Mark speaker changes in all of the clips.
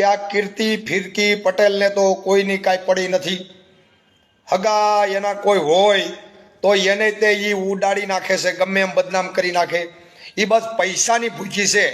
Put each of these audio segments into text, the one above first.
Speaker 1: કે આ કીર્તિ, ફિરકી, પટેલને તો કોઈની કાંઈ પડી નથી. હગા, એના કોઈ હોય, તો એને તે એ ઉડાડી નાખે છે, ગમે એમ બદનામ કરી નાખે. એ બસ પૈસાની ભૂખી છે.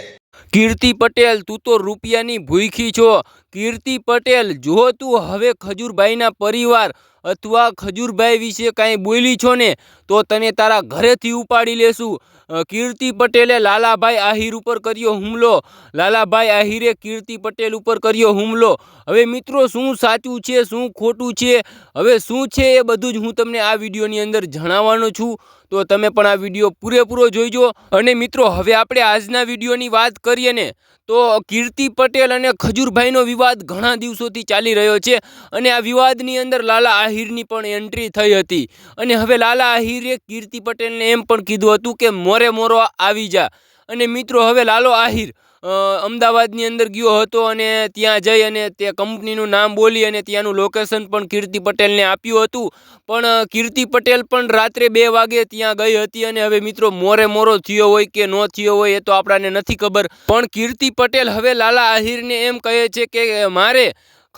Speaker 2: કીર્તિ પટેલ, તું તો રૂપિયાની ભૂખી છો. કીર્તિ પટેલ, જો તું હવે ખજૂરભાઈના પરિવાર અથવા ખજૂરભાઈ વિશે કાંઈ બોલી છો ને, તો તને તારા ઘરેથી ઉપાડી લેશું. કીર્તિ પટેલે લાલાભાઈ આહિર ઉપર કર્યો હુમલો. લાલાભાઈ આહિરે કીર્તિ પટેલ ઉપર કર્યો હુમલો. હવે મિત્રો, શું સાચું છે, શું ખોટું છે? હવે શું છે એ બધું જ હું તમને આ વિડીયોની અંદર જણાવવાનો છું. તો તમે પણ આ વીડિયો પૂરેપૂરો જોઈજો. અને મિત્રો, હવે આપણે આજના વિડીયોની વાત કરીએ ને, તો કીર્તિ પટેલ અને ખજૂરભાઈનો વિવાદ ઘણા દિવસોથી ચાલી રહ્યો છે. અને આ વિવાદની અંદર લાલા આહિરની પણ એન્ટ્રી થઈ હતી. અને હવે લાલા આહિરે કીર્તિ પટેલને એમ પણ કીધું હતું કે મોરે મોરો આવી જા. અને મિત્રો, હવે લાલો આહિર. અમદાવાદની અંદર ગયો હતો અને ત્યાં જઈ અને તે કંપનીનું નામ બોલી અને ત્યાંનું લોકેશન પણ કીર્તિ પટેલને આપ્યું હતું. પણ કીર્તિ પટેલ પણ રાત્રે બે વાગે ત્યાં ગઈ હતી અને હવે મિત્રો, મોરે મોરો થયો હોય કે ન થયો હોય એ તો આપણાને નથી ખબર. પણ કીર્તિ પટેલ હવે લાલા આહિરને એમ કહે છે કે, મારે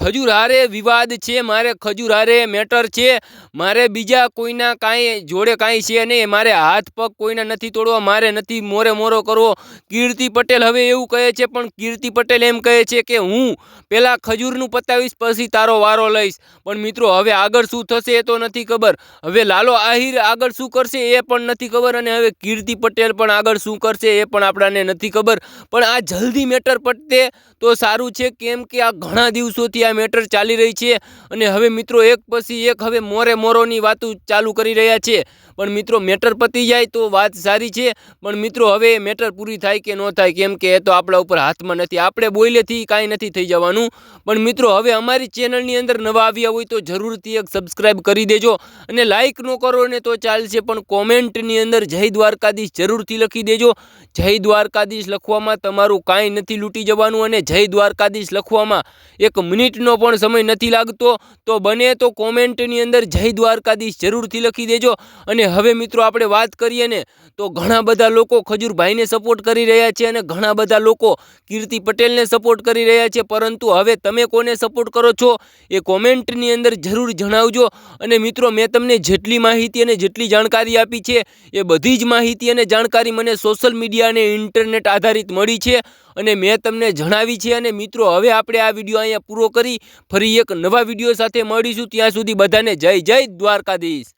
Speaker 2: ખજૂર હારે વિવાદ છે, મારે ખજૂર હારે મેટર છે, મારે બીજા કોઈના કાંઈ જોડે કાંઈ છે નહીં, મારે હાથ પગ કોઈના નથી તોડવા, મારે નથી મોરે મોરો કરવો. કીર્તિ પટેલ હવે એવું કહે છે, પણ કીર્તિ પટેલ એમ કહે છે કે હું પહેલાં ખજૂરનું પતાવીશ, પછી તારો વારો લઈશ. પણ મિત્રો, હવે આગળ શું થશે એ તો નથી ખબર. હવે લાલો આહિર આગળ શું કરશે એ પણ નથી ખબર અને હવે કીર્તિ પટેલ પણ આગળ શું કરશે એ પણ આપણાને નથી ખબર. પણ આ જલ્દી મેટર પટતે તો સારું છે, કેમ કે આ ઘણા દિવસોથી આ મેટર ચાલી રહી છે અને હવે મિત્રો એક પછી એક હવે મોરે મોરોની વાતો ચાલુ કરી રહ્યા છે. પણ મિત્રો મેટર પતી જાય તો વાત સારી છે. પણ મિત્રો હવે મેટર પૂરી થાય કે ન થાય કેમ કે એ તો આપણા ઉપર હાથમાં નથી. આપણે બોલેથી કાંઈ નથી થઈ જવાનું. પણ મિત્રો હવે અમારી ચેનલની અંદર નવા આવ્યા હોય તો જરૂરથી એક સબસ્ક્રાઈબ કરી દેજો અને લાઇક ન કરો ને તો ચાલશે પણ કોમેન્ટની અંદર જય દ્વારકાધીશ જરૂરથી લખી દેજો. જય દ્વારકાધીશ લખવામાં તમારું કાંઈ નથી લૂંટી જવાનું અને જય દ્વારકાધીશ લખવામાં એક મિનિટનો પણ સમય નથી લાગતો, તો બને તો કોમેન્ટની અંદર જય દ્વારકાધીશ જરૂરથી લખી દેજો. અને હવે મિત્રો આપણે વાત કરીએ ને, તો ઘણા બધા લોકો ખજૂરભાઈને સપોર્ટ કરી રહ્યા છે અને ઘણા બધા લોકો કીર્તિ પટેલને સપોર્ટ કરી રહ્યા છે. પરંતુ હવે તમે કોને સપોર્ટ કરો છો એ કોમેન્ટની અંદર જરૂર જણાવજો. અને મિત્રો, મેં તમને જેટલી માહિતી અને જેટલી જાણકારી આપી છે, એ બધી જ માહિતી અને જાણકારી મને સોશિયલ મીડિયા અને ઇન્ટરનેટ આધારિત મળી છે. અને મેં તમને જણાવી છે અને મિત્રો, હવે આપણે આ વીડિયો અહીંયા પૂરો કરી ફરી એક નવા વીડિયો સાથે મળીશું. ત્યાં સુધી બધાને જય જય દ્વારકાધીશ.